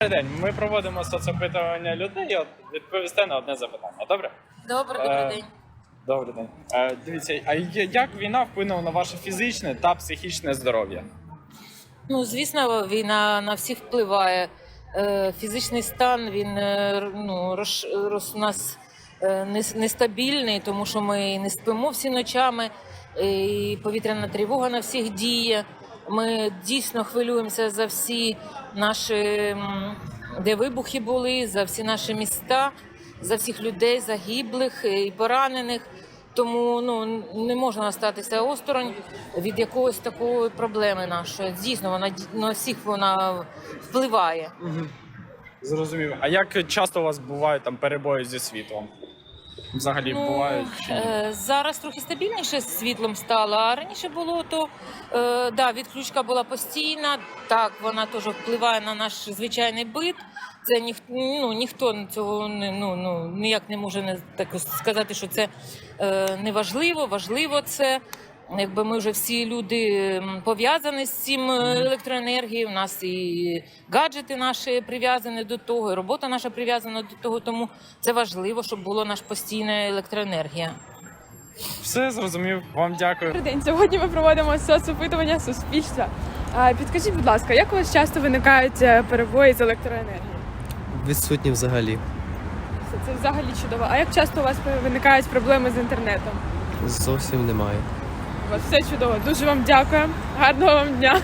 Добрий день. Ми проводимо соцопитування людей. От відповісте на одне запитання. Добре? Добре, Е, добрий день. Добрий день. Е, дивіться, а як війна вплинула на ваше фізичне та психічне здоров'я? Ну, звісно, війна на всіх впливає. Е, Фізичний стан він е, р- ну, роз, роз, у нас е, не- нестабільний, тому що ми не спимо всі ночами, і повітряна тривога на всіх діє. Ми дійсно хвилюємося за всі наші, де вибухи були, за всі наші міста, за всіх людей загиблих і поранених. Тому ну не можна остатися осторонь від якогось такої проблеми нашої. Дійсно, вона на всіх вона впливає. Зрозумів. А як часто у вас бувають там перебої зі світлом? Взагалі бувають чи ні? е, зараз трохи стабільніше з світлом стало. А раніше було то е, да, відключка була постійна. Так, вона теж впливає на наш звичайний бит. Це ніх, ну, ніхто цього не ну, ну ніяк не може не так сказати, що це е, не важливо. Важливо це. Якби ми вже всі люди пов'язані з цим е, електроенергією, у нас і гаджети наші прив'язані до того, і робота наша прив'язана до того. Тому це важливо, щоб була наша постійна електроенергія. Все зрозумів. Вам дякую. Добрий день. Сьогодні ми проводимо соцопитування суспільства. Підкажіть, будь ласка, як у вас часто виникають е, перебої з електроенергією? Відсутні взагалі. Це, це взагалі чудово. А як часто у вас виникають проблеми з інтернетом? Зовсім немає. Вас все чудово. Дуже вам дякую. Гарного вам дня.